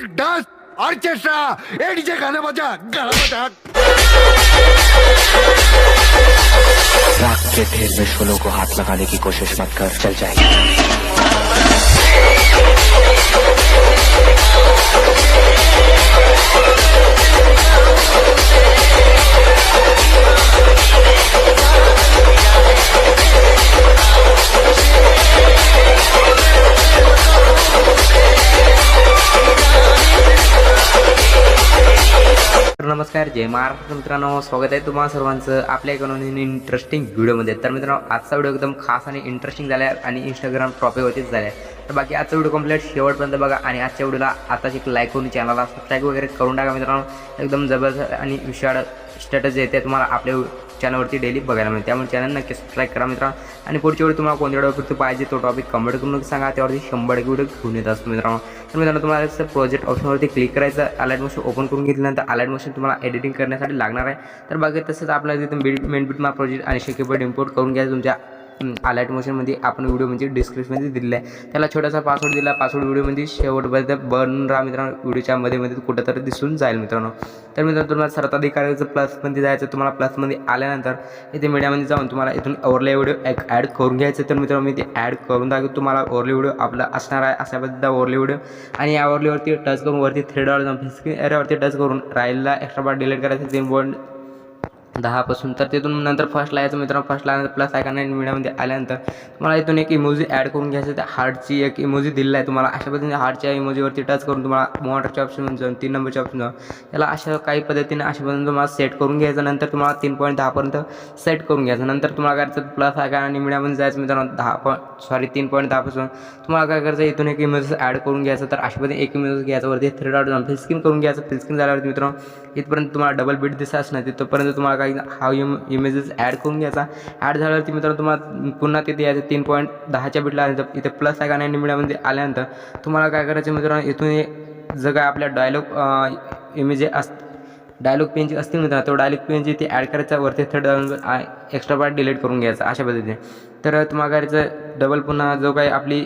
Music dance orchestra ए DJ गाणं बजा गाणं बजा। रात के ढेर में शोलों को हाथ लगाने की कोशिश मत कर, चल जाएगी। नमस्कार जय महाराष्ट्र मित्रांनो स्वागत आहे तुम्हाला सर्वांचं आपल्या एक नवीन इंटरेस्टिंग व्हिडिओमध्ये तर मित्रांनो आजचा व्हिडिओ एकदम खास आणि इंटरेस्टिंग झाला आहे आणि इंस्टाग्राम टॉपिकवरतीच झाला आहे तर बाकी आजचा व्हिडिओ कंप्लीट शेवटपर्यंत बघा आणि आजच्या व्हिडिओला आताच एक लाईक करून चॅनलला सबस्क्राईब वगैरे करून टाका मित्रांनो. एकदम जबरदस्त आणि विशाळ स्टेटस येते तुम्हाला आपल्या चॅनलवरती डेली बघायला मिळेल. त्यामुळे चॅनल नक्की सबस्क्राईब करा मित्रांनो. आणि पुढच्या वेळी तुम्हाला कोणत्या टॉपिक पाहिजे तो टॉपिक कमेंट करून सांगा. त्यावरती शंभर एक व्हिडिओ घेऊन येत असतो मित्रांनो. तर मित्रांनो तुम्हाला जर प्रोजेक्ट ऑप्शनवरती क्लिक करायचं अलाइट मोशन ओपन करून घेतल्यानंतर अलाइट मोशन तुम्हाला एडिटिंग करण्यासाठी लागणार आहे. तर बाकी तसंच आपल्याला तिथं बिट मेन बिटमा प्रोजेक्ट आणि शेकेबर्ड इम्पोर्ट करून घ्यायचं तुमच्या अलाइट मोशनमध्ये आपण व्हिडिओ म्हणजे डिस्क्रिप्शनमध्ये दिलेला आहे. त्याला छोटासा पासवर्ड दिला. पासवर्ड व्हिडिओमध्ये शेवटपर्यंत बनून राहा मित्रांनो. व्हिडिओच्या मध्ये मध्ये कुठंतरी दिसून जाईल मित्रांनो. तर मित्रांनो तुम्हाला सर्वाधिकाराचं प्लसमध्ये जायचं तुम्हाला प्लसमध्ये आल्यानंतर इथे मीडियामध्ये जाऊन तुम्हाला इथून ओवरले व्हिडिओ एक ॲड करून घ्यायचं. तर मित्रांनो मी ते ॲड करून दाखवतो. तुम्हाला ओरले व्हिडिओ आपला असणार आहे अशा पद्धतीचा ओवरले व्हिडिओ आणि या ओवरलेवरती टच करून वरती थ्री जाऊन स्क्रीन एरियावरती टच करून राहिलेला एक्स्ट्रा पार्ट डिलीट करायचं. ते पॉईंट दहापासून. तर तिथून नंतर फर्स्टला यायचं मित्रांनो. फर्स्टला प्लस आयकॉन नाही मीडियामध्ये आल्यानंतर तुम्हाला इथून एक इमोजी ॲड करून घ्यायचं. त्या हार्टची एक इमोजी दिलेला आहे तुम्हाला. अशा पद्धतीने हार्टच्या इमोजीवरती टच करून तुम्हाला मोटरचे ऑप्शन जाऊन तीन नंबरचे ऑप्शन जाऊन याला अशा काही पद्धतीने अशा पद्धतीने तुम्हाला सेट करून घ्यायचं. नंतर तुम्हाला तीन पॉईंट दहापर्यंत सेट करून घ्यायचं. नंतर तुम्हाला काय करायचं? प्लस आयकॉन आणि मीडियामध्ये जायचं मित्रांनो. दहा पॉईंट सॉरी तीन पॉईंट दहापासून तुम्हाला काय करायचं? इथून एक इमेज ॲड करून घ्यायचं. तर अशा पद्धतीने एक इमेज घ्यायचं वरती थ्री डॉट जाऊन फिल्स्क्रीन करून घ्यायचं. फिल्स्क्रीन झाल्यावरती मित्रांनो इथपर्यंत तुम्हाला डबल बीट दिसत असणार. तिथपर्यंत तुम्हाला काही हा इम इमेजेस ॲड करून घ्यायचा. ॲड झाल्यावरती मित्रांनो तुम्हाला पुन्हा तिथे यायचं तीन पॉईंट दहाच्या बिटला आल्यानंतर इथे प्लस आहे का नाही मीडियामध्ये आल्यानंतर तुम्हाला काय करायचं मित्रांनो इथून जर काय आपल्या डायलॉग इमेजे अस डायलॉग पेनची असतील मित्रांनो तो डायलॉग पेन जे ती ॲड करायचा वरती थर्ड एक्स्ट्रा पार्ट डिलीट करून घ्यायचा अशा पद्धतीने. तर तुम्हाला करायचं डबल पुन्हा जो काही आपली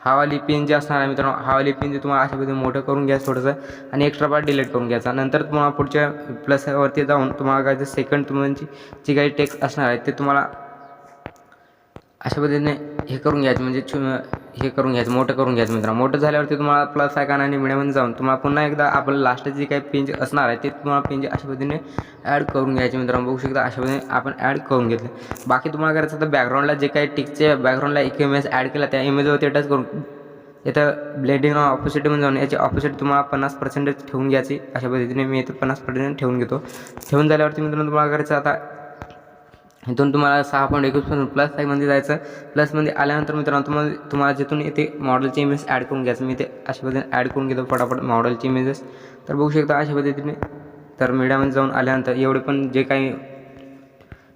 हावाली पेन जे असणार आहे मित्रांनो हावाली पेन जे तुम्हाला अशा पद्धतीने मोठं करून घ्यायचं थोडंसं आणि एक्स्ट्रा पार्ट डिलीट करून घ्यायचा. नंतर तुम्हाला पुढच्या प्लसवरती जाऊन तुम्हाला काय सेकंड तुमची जी काही टेक्स्ट असणार आहे ते तुम्हाला अशा पद्धतीने हे करून घ्यायचं. म्हणजे हे करून घ्यायचं मोठं करून घ्यायचं मित्रांनो. मोठं झाल्यावरती तुम्हाला प्लस आयकॉन आणि मीडियामध्ये जाऊन तुम्हाला पुन्हा एकदा आपलं लास्ट जी काही पेंज असणार आहे ते तुम्हाला पेंज अशा पद्धतीने ॲड करून घ्यायचे मित्रांनो. बघू शकता अशा पद्धतीने आपण ॲड करून घेतले. बाकी तुम्हाला करायचं तर बॅकग्राऊंडला जे काही टिकचे बॅकग्राऊंडला एक इमेज ॲड केला त्या इमेजवरती टच करून इथं ब्लेडिंग ऑपोसिटमध्ये जाऊन याची ऑपोसिट तुम्हाला पन्नास पर्सेंटेज ठेवून घ्यायची. अशा पद्धतीने मी इथं पन्नास पर्सेंट ठेवून घेतो. ठेवून झाल्यावरती मित्रांनो तुम्हाला करायचं आता इथून तुम्हाला सहा पॉईंट एकवीसपासून प्लस साईजमध्ये जायचं. प्लसमध्ये आल्यानंतर मित्रांनो तुम्हाला तुम्हाला जिथून इथे मॉडेलचे इमेज ॲड करून घ्यायचं. मी ते अशा पद्धतीने ॲड करून घेतो फटाफट मॉडेलचे इमेजेस तर बघू शकता अशा पद्धतीने तर मीडियामध्ये जाऊन आल्यानंतर एवढे पण जे काही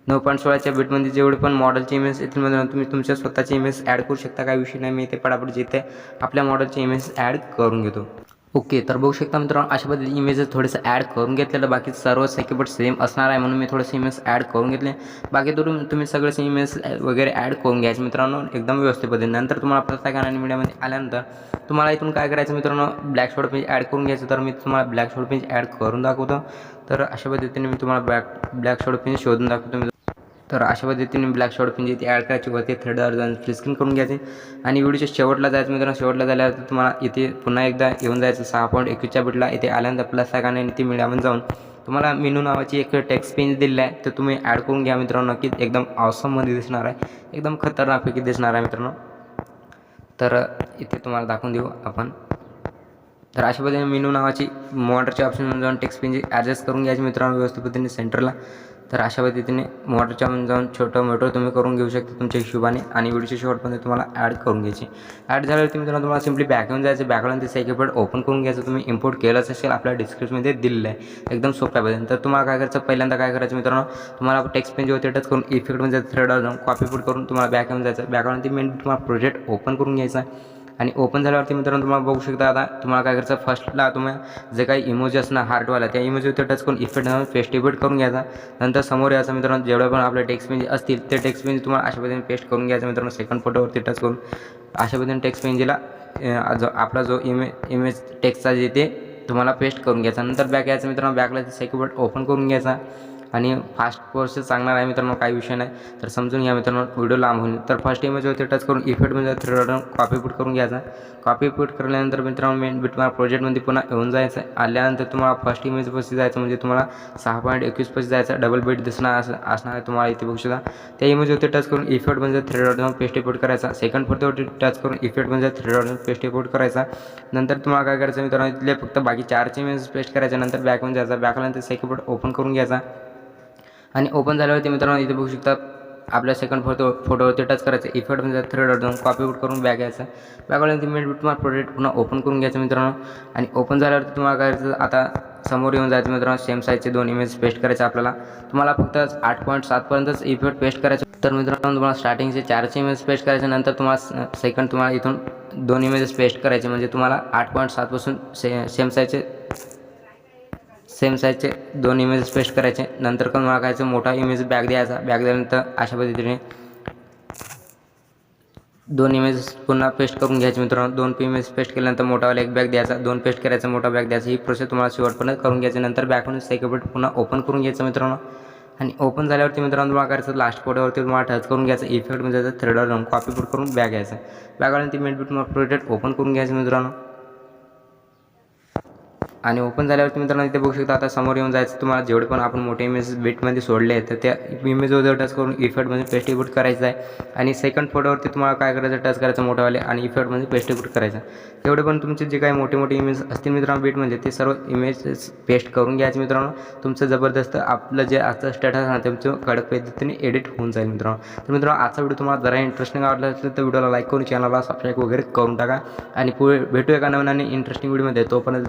नऊ पॉईंट सोळाच्या बीटमध्ये जेवढे पण मॉडेलचे इमेज येतील मित्रांनो तुम्ही तुमच्या स्वतःचे इमेज ॲड करू शकता. काही विषय नाही मी ते पटापट जिथे आपल्या मॉडेलचे इमेज ॲड करून घेतो. ओके तर बघू शकता मित्रांनो अशा पद्धतीने इमेजेस थोडेसं ॲड करून घेतलेलं. बाकी सर्व सेकबट सेम असणार आहे म्हणून मी थोडेसे इमेज ॲड करून घेतले. बाकी तुम्ही तुम्ही सगळेच इमेज वगैरे ॲड करून घ्यायचे मित्रांनो एकदम व्यवस्थित पद्धतीने. नंतर तुम्हाला प्रत्येक आणि मीडियामध्ये आल्यानंतर तुम्हाला इथून काय करायचं मित्रांनो ब्लॅक शॉर्ट पेज ॲड करून घ्यायचं. तर मी तुम्हाला ब्लॅक शॉर्ट पेज ॲड करून दाखवतो. तर अशा पद्धतीने मी तुम्हाला ब्लॅक ब्लॅक शॉर्ट पेज शोधून दाखवतो तर अशा पद्धतीने ब्लॅक शॉर्ट पिन ती ॲड करायची वरती थर्ड जाऊन स्क्रीन करून घ्यायचे. आणि व्हिडिओच्या शेवटला जायचं मित्रांनो शेवटला झाल्यावर तुम्हाला इथे पुन्हा एकदा येऊन जायचं. सहा पॉईंट एकवीसच्या बिटला इथे आल्यानंतर प्लस आहे आणि ती मिळावून जाऊन तुम्हाला मेनू नावाची एक टेक्स्ट पेज दिलेली आहे. तर तुम्ही ॲड करून घ्या मित्रांनो. नक्कीच एकदम ऑसममध्ये दिसणार आहे. एकदम खतरनाकपैकी दिसणार आहे मित्रांनो. तर इथे तुम्हाला दाखवून देऊ आपण. तर अशा पद्धतीने मेनू नावाची मॉडरच्या ऑप्शन जाऊन टेक्स्ट पेन ॲडजस्ट करून घ्यायची मित्रांनो व्यवस्थित पद्धतीने सेंटरला तर अशा पद्धतीने मोटरच्या जाऊन छोटं मोटर तुम्ही करून घेऊ शकता तुमच्या हिशोबाने आणि व्हिडिओच्या शेवटमध्ये तुम्हाला ॲड करून घ्यायची. ॲड झाल्यावरती मित्रांनो तुम्हाला सिम्पली बॅक येऊन जायचं. बॅकवरून ते सेकेपेड ओपन करून घ्यायचं. तुम्ही इम्पोर्ट केलंच असेल आपल्या डिस्क्रिप्शनमध्ये दिलेलं आहे. एकदम सोप्या पद्धतीने. तर तुम्हाला काय करायचं? पहिल्यांदा काय करायचं मित्रांनो? तुम्हाला टेक्स्ट पेन जेव्हा टच करून इफेक्टमध्ये थ्रेडवर थ्रेड जाऊन कॉपी पुट करून तुम्हाला बॅक येऊन जायचं. बॅकवरून ती मेन तुम्हाला प्रोजेक्ट ओपन करून घ्यायचा आणि ओपन झाल्यावरती मित्रांनो तुम्हाला बघू शकता आता तुम्हाला काय करायचं फर्स्टला तुम्ही जे काही इमोजी असणार हार्टवाला त्या इमोजीवरती टच करून इफेक्ट पेस्ट इफेक्ट करून घ्यायचा. नंतर समोर यायचं मित्रांनो जेवढे पण आपल्या टेक्स्ट पेज असतील ते टेक्स्ट पेज तुम्हाला अशा पद्धतीने पेस्ट करून घ्यायचं मित्रांनो सेकंड फोटोवरती टच करून. अशा पद्धतीने टेक्स्ट पेंजीला जो आपला जो इमे इमेज टेक्स्टचा जे ते तुम्हाला पेस्ट करून घ्यायचा. नंतर बॅक यायचं मित्रांनो बॅकला सेकंड ओपन करून घ्यायचा. आणि फास्ट प्रोसेस सांगणार आहे मित्रांनो काही विषय नाही. तर समजून घ्या मित्रांनो व्हिडिओ लांब होईल. तर फर्स्ट इमेजवरती टच करून इफेक्टमध्ये थ्री डॉट कॉपी पुट करून घ्यायचा. कॉपी पुट केल्यानंतर मित्रांनो मेन बी तुम्हाला प्रोजेक्टमध्ये पुन्हा येऊन जायचं. आल्यानंतर तुम्हाला फर्स्ट इमेजपाशी जायचं म्हणजे तुम्हाला सहा पॉईंट एकवीसपाशी जायचं. डबल बीट दिसणार असं असणार आहे तुम्हाला इथे बघू शकता. त्या इमेजवरती टच करून इफेक्ट म्हणजे थ्री डॉट पेस्ट इपोर्ट करायचा. सेकंड फोटोवरती टच करून इफेक्ट म्हणजे थ्री डॉट पेस्ट इपोर्ट करायचा. नंतर तुम्हाला काय करायचं मित्रांनो इथले फक्त बाकी चारचे इमेज पेस्ट करायच्या नंतर बॅकमध्ये जायचा. बॅकल्यानंतर सेकंड ओपन करून घ्यायचा. आणि ओपन झाल्यावरती मित्रांनो इथे बघू शकता आपल्या सेकंड फोटो फोटोवरती टच करायचं. इफेक्ट म्हणजे डॉट जाऊन कॉपी आउट करून बॅग घ्यायचं. बॅगवरती मिनिट तुम्हाला प्रोडक्ट पुन्हा ओपन करून घ्यायचं मित्रांनो. आणि ओपन झाल्यावरती तुम्हाला काय करायचं आता समोर येऊन जायचं मित्रांनो. सेम साईजचे दोन इमेज पेस्ट करायचे आपल्याला. तुम्हाला फक्त आठ पॉईंट सातपर्यंतच इफेक्ट पेस्ट करायचं. तर मित्रांनो तुम्हाला स्टार्टिंगचे चारशे इमेज पेस्ट करायचे. नंतर तुम्हाला सेकंड तुम्हाला इथून दोन इमेजेस पेस्ट करायचे. म्हणजे तुम्हाला आठ पॉईंट सातपासून से सेम साईजचे सेम साईजचे दोन इमेजेस पेस्ट करायचे. नंतर पण मला मोठा इमेज बॅग द्यायचा. बॅग दिल्यानंतर अशा पद्धतीने दोन इमेजेस पुन्हा पेस्ट करून घ्यायचे मित्रांनो. दोन इमेज पेस्ट केल्यानंतर मोठावाला एक बॅग द्यायचा. दोन पेस्ट करायचा मोठा बॅग द्यायचा. ही प्रोसेस तुम्हाला शेवटपर्यंत करून घ्यायची. नंतर बॅकवरून सेकंड पुन्हा ओपन करून घ्यायचं मित्रांनो. आणि ओपन झाल्यावरती मित्रांनो तुम्हाला करायचं लास्ट फोटोवरती तुम्हाला टच करून घ्यायचं. इफेक्ट म्हणजे थ्रेडर जाऊन कॉपी पुट करून बॅग घ्यायचं. बॅगवाल्यानंतर ती मेट तुम्हाला प्रोजेक्ट ओपन करून घ्यायचं मित्रांनो. आणि ओपन झाल्यावरती मित्रांनो इथे बघू शकता आता समोर येऊन जायचं. तुम्हाला जेवढे पण आपण मोठे इमेज बिटमध्ये सोडले आहेत तर त्या इमेजवर टच करून इफेक्टमध्ये पेस्टिब्यूट करायचं आहे. आणि सेकंड फोटोवरती तुम्हाला काय करायचं टच करायचं मोठेवाले आणि इफेक्टमध्ये पेस्टिब्यूट करायचं. तेवढे पण तुमचे जे काही मोठे मोठे इमेज असतील मित्रांनो बीटमध्ये ते सर्व इमेज पेस्ट करून घ्यायचे मित्रांनो. तुमचं जबरदस्त आपलं जे आजचं स्टेटस आहे तुमचं कडक पद्धतीने एडिट होऊन जाईल मित्रांनो. तर मित्रांनो आजचा व्हिडिओ तुम्हाला जरा इंटरेस्टिंग आवडला असेल तर व्हिडिओला लाईक करून चॅनलला सबस्क्राईब वगैरे करून टाका. आणि पुढे भेटू एका नवीन आणि इंटरेस्टिंग व्हिडिओमध्ये तोपर्यंत